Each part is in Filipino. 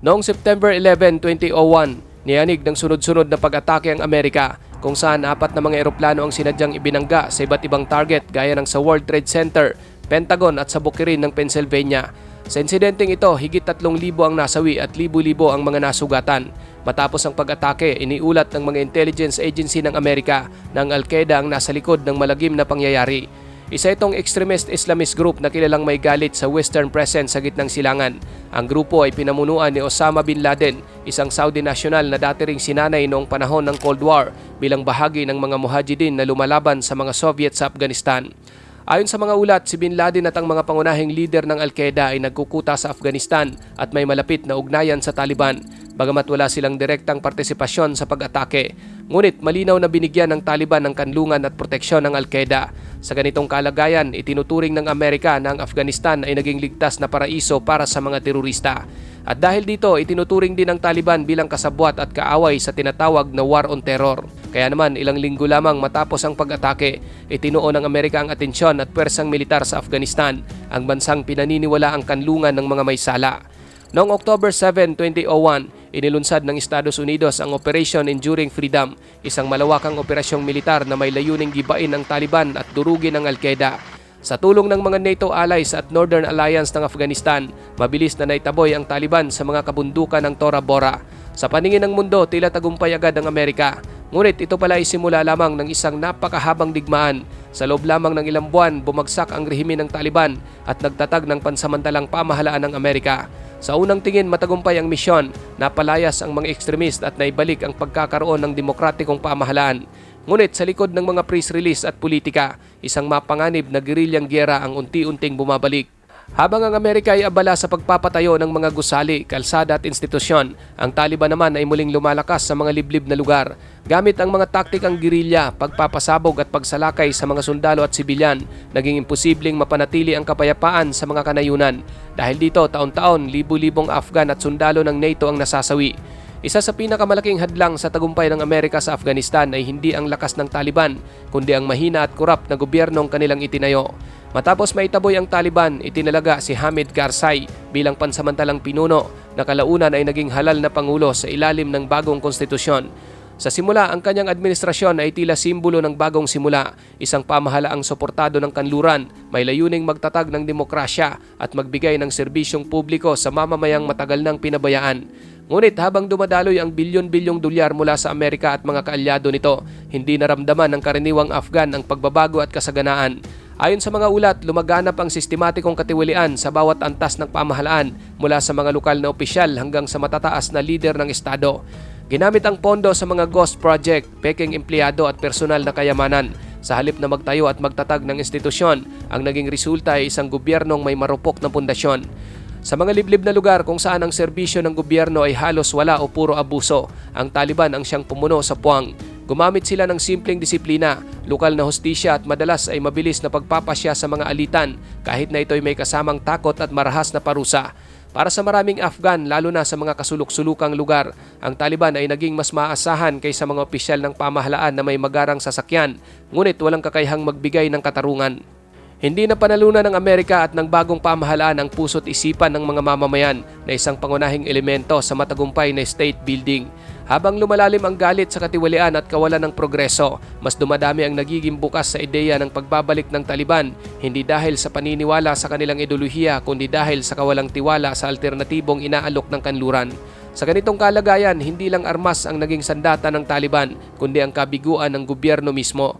Noong September 11, 2001, niyanig ng sunod-sunod na pag-atake ang Amerika kung saan apat na mga eroplano ang sinadyang ibinangga sa iba't ibang target gaya ng sa World Trade Center, Pentagon at sa Bukirin ng Pennsylvania. Sa insidenteng ito, higit 3,000 ang nasawi at libu-libo ang mga nasugatan. Matapos ang pag-atake, iniulat ng mga intelligence agency ng Amerika na ang Al-Qaeda ang nasa likod ng malagim na pangyayari. Isa itong extremist Islamist group na kilalang may galit sa Western presence sa gitnang silangan. Ang grupo ay pinamunuan ni Osama Bin Laden, isang Saudi national na dati ring sinanay noong panahon ng Cold War bilang bahagi ng mga mujahideen na lumalaban sa mga Soviet sa Afghanistan. Ayon sa mga ulat, si Bin Laden at ang mga pangunahing leader ng Al-Qaeda ay nagkukuta sa Afghanistan at may malapit na ugnayan sa Taliban, bagamat wala silang direktang partisipasyon sa pag-atake. Ngunit malinaw na binigyan ng Taliban ng kanlungan at proteksyon ng Al-Qaeda. Sa ganitong kalagayan, itinuturing ng Amerika na ang Afghanistan ay naging ligtas na paraiso para sa mga terorista. At dahil dito, itinuturing din ng Taliban bilang kasabwat at kaaway sa tinatawag na War on Terror. Kaya naman ilang linggo lamang matapos ang pag-atake, itinuon ng Amerika ang atensyon at pwersang militar sa Afghanistan, ang bansang pinaniniwala ang kanlungan ng mga may sala. Noong October 7, 2001, inilunsad ng Estados Unidos ang Operation Enduring Freedom, isang malawakang operasyong militar na may layuning gibain ang Taliban at durugin ang Al-Qaeda. Sa tulong ng mga NATO allies at Northern Alliance ng Afghanistan, mabilis na naitaboy ang Taliban sa mga kabundukan ng Tora Bora. Sa paningin ng mundo, tila tagumpay agad ang Amerika. Ngunit ito pala ay simula lamang ng isang napakahabang digmaan. Sa loob lamang ng ilang buwan, bumagsak ang rehimen ng Taliban at nagtatag ng pansamantalang pamahalaan ng Amerika. Sa unang tingin matagumpay ang misyon, napalayas ang mga ekstremist at naibalik ang pagkakaroon ng demokratikong pamahalaan. Ngunit sa likod ng mga press release at politika, isang mapanganib na gerilyang gyera ang unti-unting bumabalik. Habang ang Amerika ay abala sa pagpapatayo ng mga gusali, kalsada at institusyon, ang Taliban naman ay muling lumalakas sa mga liblib na lugar. Gamit ang mga taktikang gerilya, pagpapasabog at pagsalakay sa mga sundalo at sibilyan, naging imposibleng mapanatili ang kapayapaan sa mga kanayunan. Dahil dito, taon-taon, libu-libong Afghan at sundalo ng NATO ang nasasawi. Isa sa pinakamalaking hadlang sa tagumpay ng Amerika sa Afghanistan ay hindi ang lakas ng Taliban, kundi ang mahina at korap na gobyernong kanilang itinayo. Matapos maitaboy ang Taliban, itinalaga si Hamid Karzai bilang pansamantalang pinuno na kalaunan ay naging halal na pangulo sa ilalim ng bagong konstitusyon. Sa simula, ang kanyang administrasyon ay tila simbolo ng bagong simula, isang pamahalaang suportado ng kanluran, may layuning magtatag ng demokrasya at magbigay ng serbisyong publiko sa mamamayang matagal nang pinabayaan. Ngunit habang dumadaloy ang bilyon-bilyong dolyar mula sa Amerika at mga kaalyado nito, hindi naramdaman ng karaniwang Afghan ang pagbabago at kasaganaan. Ayon sa mga ulat, lumaganap ang sistematikong katiwalian sa bawat antas ng pamahalaan mula sa mga lokal na opisyal hanggang sa matataas na lider ng Estado. Ginamit ang pondo sa mga ghost project, peking empleyado at personal na kayamanan. Sa halip na magtayo at magtatag ng institusyon, ang naging resulta ay isang gobyernong may marupok na pundasyon. Sa mga liblib na lugar kung saan ang serbisyo ng gobyerno ay halos wala o puro abuso, ang Taliban ang siyang pumuno sa puwang. Gumamit sila ng simpleng disiplina, lokal na hostisya at madalas ay mabilis na pagpapasya sa mga alitan kahit na ito'y may kasamang takot at marahas na parusa. Para sa maraming Afghan, lalo na sa mga kasulok-sulukang lugar, ang Taliban ay naging mas maasahan kaysa mga opisyal ng pamahalaan na may magarang sasakyan, ngunit walang kakayahang magbigay ng katarungan. Hindi na panalunan ng Amerika at ng bagong pamahalaan ang puso't isipan ng mga mamamayan na isang pangunahing elemento sa matagumpay na state building. Habang lumalalim ang galit sa katiwalian at kawalan ng progreso, mas dumadami ang nagiging bukas sa ideya ng pagbabalik ng Taliban, hindi dahil sa paniniwala sa kanilang ideolohiya kundi dahil sa kawalang tiwala sa alternatibong inaalok ng kanluran. Sa ganitong kalagayan, hindi lang armas ang naging sandata ng Taliban, kundi ang kabiguan ng gobyerno mismo.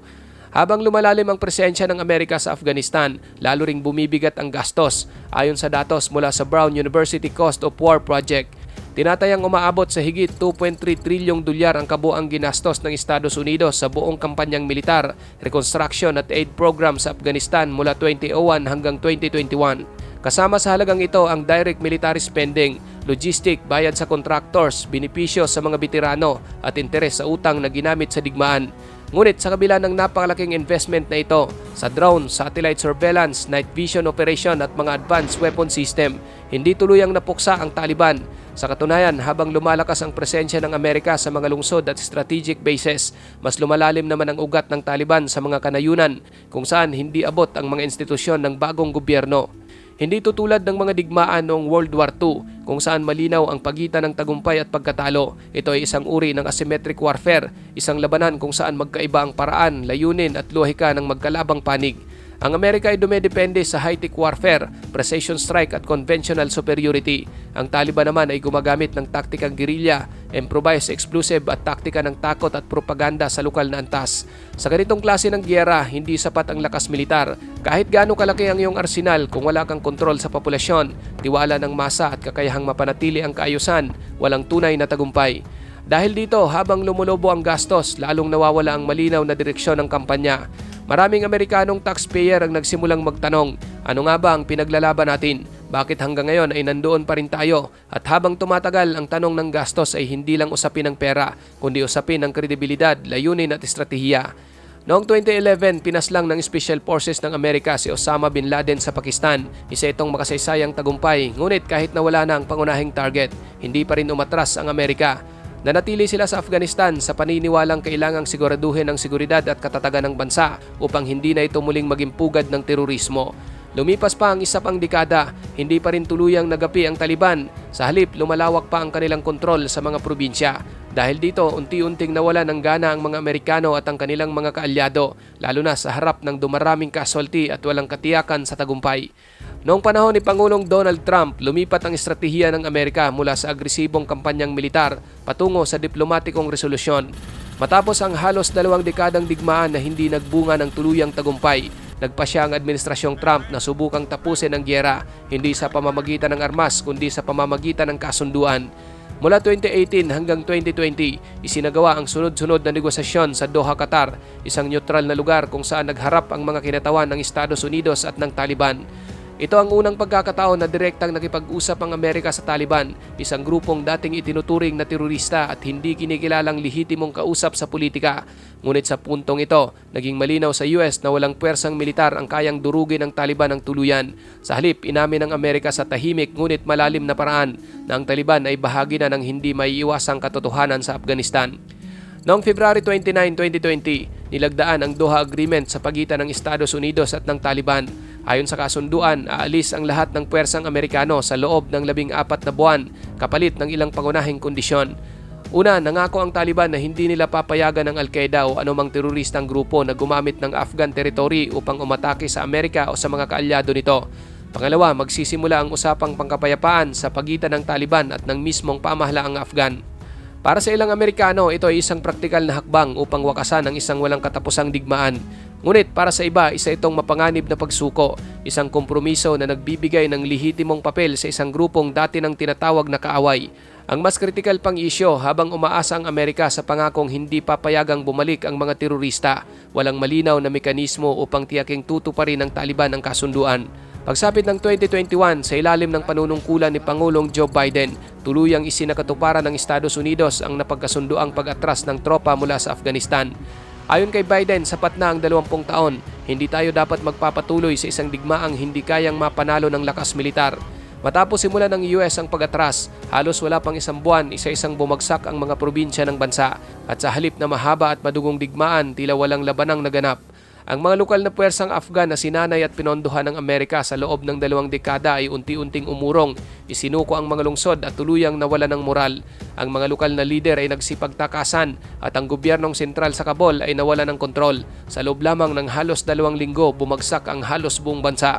Habang lumalalim ang presensya ng Amerika sa Afghanistan, lalo ring bumibigat ang gastos ayon sa datos mula sa Brown University Cost of War Project. Tinatayang umaabot sa higit 2.3 trilyong dolyar ang kabuang ginastos ng Estados Unidos sa buong kampanyang militar, reconstruction at aid program sa Afghanistan mula 2001 hanggang 2021. Kasama sa halagang ito ang direct military spending, logistic, bayad sa contractors, binipisyo sa mga veterano at interes sa utang na ginamit sa digmaan. Ngunit sa kabila ng napakalaking investment na ito sa drone, satellite surveillance, night vision operation at mga advanced weapon system, hindi tuluyang napuksa ang Taliban. Sa katunayan, habang lumalakas ang presensya ng Amerika sa mga lungsod at strategic bases, mas lumalalim naman ang ugat ng Taliban sa mga kanayunan kung saan hindi abot ang mga institusyon ng bagong gobyerno. Hindi tutulad ng mga digmaan noong World War II kung saan malinaw ang pagitan ng tagumpay at pagkatalo. Ito ay isang uri ng asymmetric warfare, isang labanan kung saan magkaiba ang paraan, layunin at lohika ng magkalabang panig. Ang Amerika ay dumedepende sa high-tech warfare, precision strike at conventional superiority. Ang Taliban naman ay gumagamit ng taktikang guerrilla, improvised explosive at taktika ng takot at propaganda sa lokal na antas. Sa ganitong klase ng giyera, hindi sapat ang lakas militar. Kahit gaano kalaki ang iyong arsenal kung wala kang kontrol sa populasyon, tiwala ng masa at kakayahang mapanatili ang kaayusan, walang tunay na tagumpay. Dahil dito, habang lumulobo ang gastos, lalong nawawala ang malinaw na direksyon ng kampanya. Maraming Amerikanong taxpayer ang nagsimulang magtanong, ano nga ba ang pinaglalaban natin? Bakit hanggang ngayon ay nandoon pa rin tayo? At habang tumatagal, ang tanong ng gastos ay hindi lang usapin ng pera, kundi usapin ng kredibilidad, layunin at estratehiya. Noong 2011, pinaslang ng Special Forces ng Amerika si Osama Bin Laden sa Pakistan. Isa itong makasaysayang tagumpay, ngunit kahit nawala na ang pangunahing target, hindi pa rin umatras ang Amerika. Nanatili sila sa Afghanistan sa paniniwalang kailangang siguraduhin ang seguridad at katatagan ng bansa upang hindi na ito muling maging pugad ng terorismo. Lumipas pa ang isa pang dekada, hindi pa rin tuluyang nagapi ang Taliban. Sa halip, lumalawak pa ang kanilang kontrol sa mga probinsya. Dahil dito, unti-unting nawala ng gana ang mga Amerikano at ang kanilang mga kaalyado, lalo na sa harap ng dumaraming kasulti at walang katiyakan sa tagumpay. Noong panahon ni Pangulong Donald Trump, lumipat ang estratehiya ng Amerika mula sa agresibong kampanyang militar patungo sa diplomatikong resolusyon. Matapos ang halos dalawang dekadang digmaan na hindi nagbunga ng tuluyang tagumpay, nagpasya ang administrasyong Trump na subukang tapusin ang gyera hindi sa pamamagitan ng armas kundi sa pamamagitan ng kasunduan. Mula 2018 hanggang 2020, isinagawa ang sunod-sunod na negosasyon sa Doha, Qatar, isang neutral na lugar kung saan nagharap ang mga kinatawan ng Estados Unidos at ng Taliban. Ito ang unang pagkakataon na direktang nakipag-usap ang Amerika sa Taliban, isang grupong dating itinuturing na terorista at hindi kinikilalang lehitimong kausap sa politika. Ngunit sa puntong ito, naging malinaw sa US na walang puwersang militar ang kayang durugin ng Taliban ng tuluyan. Sa halip, inamin ng Amerika sa tahimik ngunit malalim na paraan na ang Taliban ay bahagi na ng hindi maiiwasang katotohanan sa Afghanistan. Noong February 29, 2020, nilagdaan ang Doha Agreement sa pagitan ng Estados Unidos at ng Taliban. Ayon sa kasunduan, aalis ang lahat ng puwersang Amerikano sa loob ng labing apat na buwan kapalit ng ilang pangunahing kondisyon. Una, nangako ang Taliban na hindi nila papayagan ng Al-Qaeda o anumang teroristang grupo na gumamit ng Afghan territory upang umatake sa Amerika o sa mga kaalyado nito. Pangalawa, magsisimula ang usapang pangkapayapaan sa pagitan ng Taliban at ng mismong pamahalaang Afghan. Para sa ilang Amerikano, ito ay isang praktikal na hakbang upang wakasan ang isang walang katapusang digmaan. Ngunit para sa iba, isa itong mapanganib na pagsuko, isang kompromiso na nagbibigay ng lehitimong papel sa isang grupong dati ng tinatawag na kaaway. Ang mas kritikal pang isyo habang umaasa ang Amerika sa pangakong hindi papayagang bumalik ang mga terorista, walang malinaw na mekanismo upang tiyaking tutuparin ng Taliban ang kasunduan. Pagsapit ng 2021 sa ilalim ng panunungkulan ni Pangulong Joe Biden, tuluyang isinakatuparan ng Estados Unidos ang napagkasunduang pag-atras ng tropa mula sa Afghanistan. Ayon kay Biden, sapat na ang 20 taon. Hindi tayo dapat magpapatuloy sa isang digmaang hindi kayang mapanalo ng lakas militar. Matapos simulan ng US ang pag-atras, halos wala pang isang buwan, isa-isang bumagsak ang mga probinsya ng bansa at sa halip na mahaba at madugong digmaan, tila walang labanang naganap. Ang mga lokal na puwersang Afghan na sinanay at pinondohan ng Amerika sa loob ng dalawang dekada ay unti-unting umurong, isinuko ang mga lungsod at tuluyang nawala ng moral. Ang mga lokal na lider ay nagsipagtakasan at ang gobyernong sentral sa Kabul ay nawala ng kontrol. Sa loob lamang ng halos dalawang linggo, bumagsak ang halos buong bansa.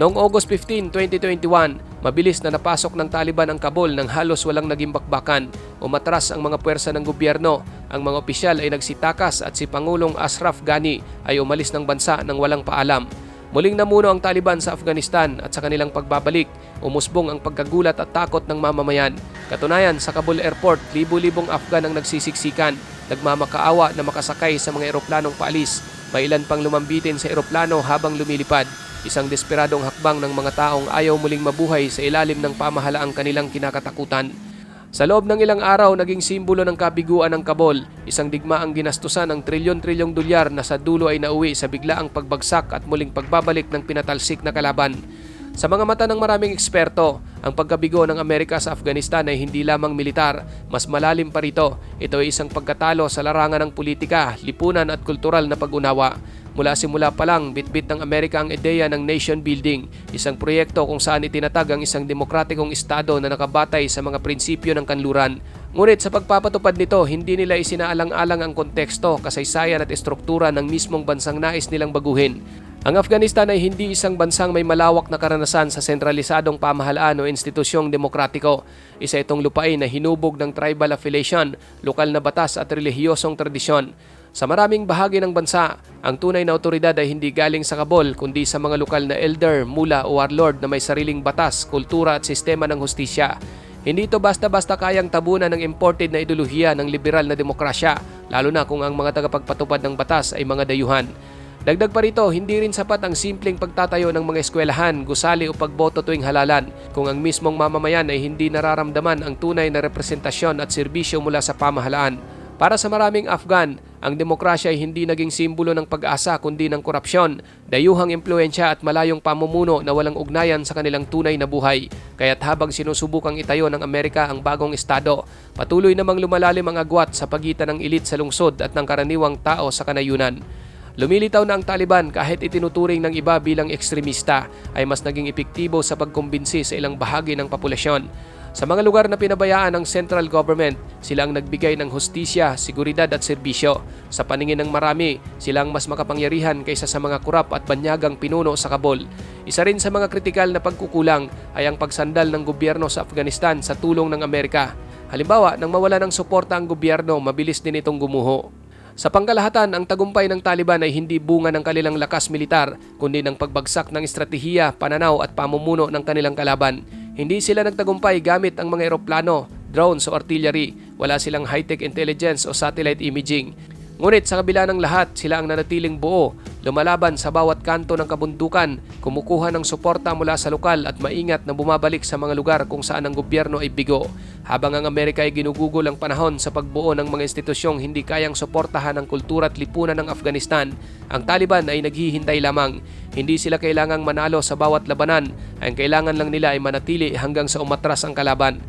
Noong August 15, 2021, mabilis na napasok ng Taliban ang Kabul nang halos walang naging bakbakan. Umatras ang mga puwersa ng gobyerno. Ang mga opisyal ay nagsitakas at si Pangulong Ashraf Ghani ay umalis ng bansa nang walang paalam. Muling namuno ang Taliban sa Afghanistan at sa kanilang pagbabalik, umusbong ang pagkagulat at takot ng mamamayan. Katunayan, sa Kabul Airport, libu-libong Afghan ang nagsisiksikan, nagmamakaawa na makasakay sa mga eroplanong paalis. May ilan pang lumambitin sa eroplano habang lumilipad. Isang desperadong hakbang ng mga taong ayaw muling mabuhay sa ilalim ng pamahalaang kanilang kinakatakutan. Sa loob ng ilang araw, naging simbolo ng kabiguan ng Kabul, isang digmaang ginastusan ng trilyon-trilyong dolyar na sa dulo ay nauwi sa biglaang pagbagsak at muling pagbabalik ng pinatalsik na kalaban. Sa mga mata ng maraming eksperto, ang pagkabigo ng Amerika sa Afghanistan ay hindi lamang militar, mas malalim pa rito. Ito ay isang pagkatalo sa larangan ng politika, lipunan at kultural na pag-unawa. Mula simula pa lang, bitbit ng Amerika ang ideya ng nation building, isang proyekto kung saan itinatag ang isang demokratikong estado na nakabatay sa mga prinsipyo ng kanluran. Ngunit sa pagpapatupad nito, hindi nila isinaalang-alang ang konteksto, kasaysayan at estruktura ng mismong bansang nais nilang baguhin. Ang Afghanistan ay hindi isang bansang may malawak na karanasan sa sentralisadong pamahalaan o institusyong demokratiko. Isa itong lupain na hinubog ng tribal affiliation, lokal na batas at relihiyosong tradisyon. Sa maraming bahagi ng bansa, ang tunay na otoridad ay hindi galing sa Kabul kundi sa mga lokal na elder, mula o warlord na may sariling batas, kultura at sistema ng hustisya. Hindi ito basta-basta kayang tabunan ng imported na ideolohiya ng liberal na demokrasya, lalo na kung ang mga tagapagpatupad ng batas ay mga dayuhan. Dagdag pa rito, hindi rin sapat ang simpleng pagtatayo ng mga eskwelahan, gusali o pagboto tuwing halalan kung ang mismong mamamayan ay hindi nararamdaman ang tunay na representasyon at serbisyo mula sa pamahalaan. Para sa maraming Afghan, ang demokrasya ay hindi naging simbolo ng pag-asa kundi ng korupsyon, dayuhang impluensya at malayong pamumuno na walang ugnayan sa kanilang tunay na buhay. Kaya't habang sinusubukang itayo ng Amerika ang bagong estado, patuloy namang lumalalim ang agwat sa pagitan ng elit sa lungsod at ng karaniwang tao sa kanayunan. Lumilitaw na ang Taliban kahit itinuturing ng iba bilang ekstremista ay mas naging epektibo sa pagkumbinsi sa ilang bahagi ng populasyon. Sa mga lugar na pinabayaan ng central government, sila ang nagbigay ng hustisya, seguridad at serbisyo. Sa paningin ng marami, sila ang mas makapangyarihan kaysa sa mga kurap at banyagang pinuno sa Kabul. Isa rin sa mga kritikal na pagkukulang ay ang pagsandal ng gobyerno sa Afghanistan sa tulong ng Amerika. Halimbawa, nang mawala ng suporta ang gobyerno, mabilis din itong gumuho. Sa pangkalahatan, ang tagumpay ng Taliban ay hindi bunga ng kanilang lakas militar, kundi ng pagbagsak ng estratehiya, pananaw at pamumuno ng kanilang kalaban. Hindi sila nagtagumpay gamit ang mga eroplano, drones o artillery. Wala silang high-tech intelligence o satellite imaging. Ngunit sa kabila ng lahat, sila ang nanatiling buo, lumalaban sa bawat kanto ng kabundukan, kumukuha ng suporta mula sa lokal at maingat na bumabalik sa mga lugar kung saan ang gobyerno ay bigo. Habang ang Amerika ay ginugugol ang panahon sa pagbuo ng mga institusyong hindi kayang suportahan ang kultura at lipunan ng Afghanistan, ang Taliban ay naghihintay lamang. Hindi sila kailangang manalo sa bawat labanan, ang kailangan lang nila ay manatili hanggang sa umatras ang kalaban.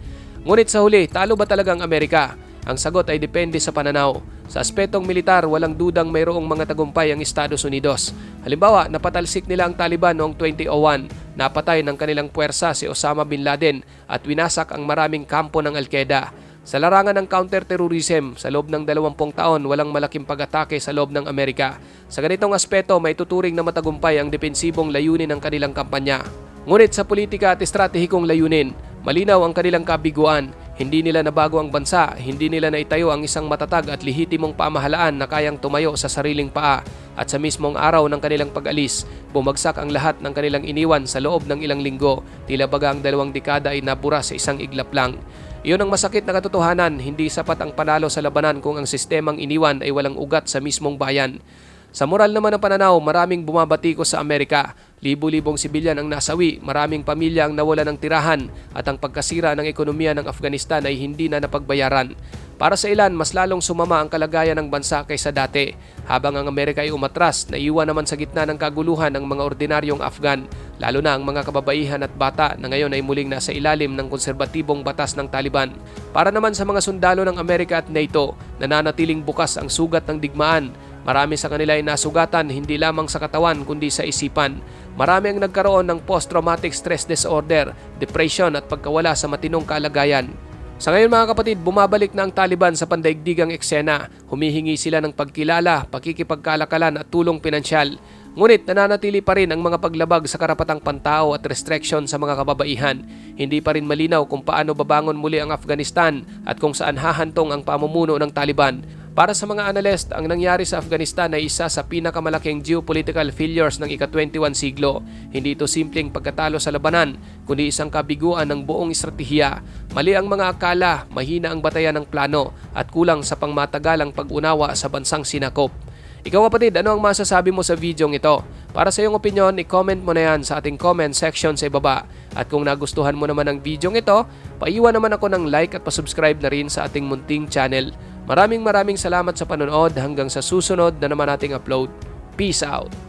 Ngunit sa huli, talo ba talaga ang Amerika? Ang sagot ay depende sa pananaw. Sa aspetong militar, walang dudang mayroong mga tagumpay ang Estados Unidos. Halimbawa, napatalsik nila ang Taliban noong 2001, napatay ng kanilang puwersa si Osama Bin Laden at winasak ang maraming kampo ng Al-Qaeda. Sa larangan ng counterterrorism, sa loob ng 20 taon, walang malaking pag-atake sa loob ng Amerika. Sa ganitong aspeto, may tuturing na matagumpay ang depensibong layunin ng kanilang kampanya. Ngunit sa politika at estratehikong layunin, malinaw ang kanilang kabiguan. Hindi nila nabago ang bansa, hindi nila naitayo ang isang matatag at lehitimong pamahalaan na kayang tumayo sa sariling paa at sa mismong araw ng kanilang pag-alis, bumagsak ang lahat ng kanilang iniwan sa loob ng ilang linggo, tila baga ang dalawang dekada ay nabura sa isang iglap lang. Iyon ang masakit na katotohanan, hindi sapat ang panalo sa labanan kung ang sistemang iniwan ay walang ugat sa mismong bayan. Sa moral naman ng pananaw, maraming bumabatiko sa Amerika. Libo-libong sibilyan ang nasawi, maraming pamilya ang nawala ng tirahan at ang pagkasira ng ekonomiya ng Afghanistan ay hindi na napagbayaran. Para sa ilan, mas lalong sumama ang kalagayan ng bansa kaysa dati. Habang ang Amerika ay umatras, naiwan naman sa gitna ng kaguluhan ng mga ordinaryong Afghan, lalo na ang mga kababaihan at bata na ngayon ay muling nasa ilalim ng konserbatibong batas ng Taliban. Para naman sa mga sundalo ng Amerika at NATO, nananatiling bukas ang sugat ng digmaan Marami sa kanila ay nasugatan hindi lamang sa katawan kundi sa isipan. Marami ang nagkaroon ng post-traumatic stress disorder, depression at pagkawala sa matinong kalagayan. Sa ngayon mga kapatid, bumabalik na ang Taliban sa pandaigdigang eksena. Humihingi sila ng pagkilala, pakikipagkalakalan at tulong pinansyal. Ngunit nananatili pa rin ang mga paglabag sa karapatang pantao at restriction sa mga kababaihan. Hindi pa rin malinaw kung paano babangon muli ang Afghanistan at kung saan hahantong ang pamumuno ng Taliban. Para sa mga analyst, ang nangyari sa Afghanistan ay isa sa pinakamalaking geopolitical failures ng ika-21 siglo. Hindi ito simpleng pagkatalo sa labanan, kundi isang kabiguan ng buong estratehiya. Mali ang mga akala, mahina ang batayan ng plano, at kulang sa pangmatagalang pag-unawa sa bansang sinakop. Ikaw kapatid, ano ang masasabi mo sa video ito? Para sa iyong opinion, i-comment mo na yan sa ating comment section sa ibaba. At kung nagustuhan mo naman ang video ito, paiwan naman ako ng like at pasubscribe na rin sa ating munting channel. Maraming maraming salamat sa panonood hanggang sa susunod na naman nating upload. Peace out!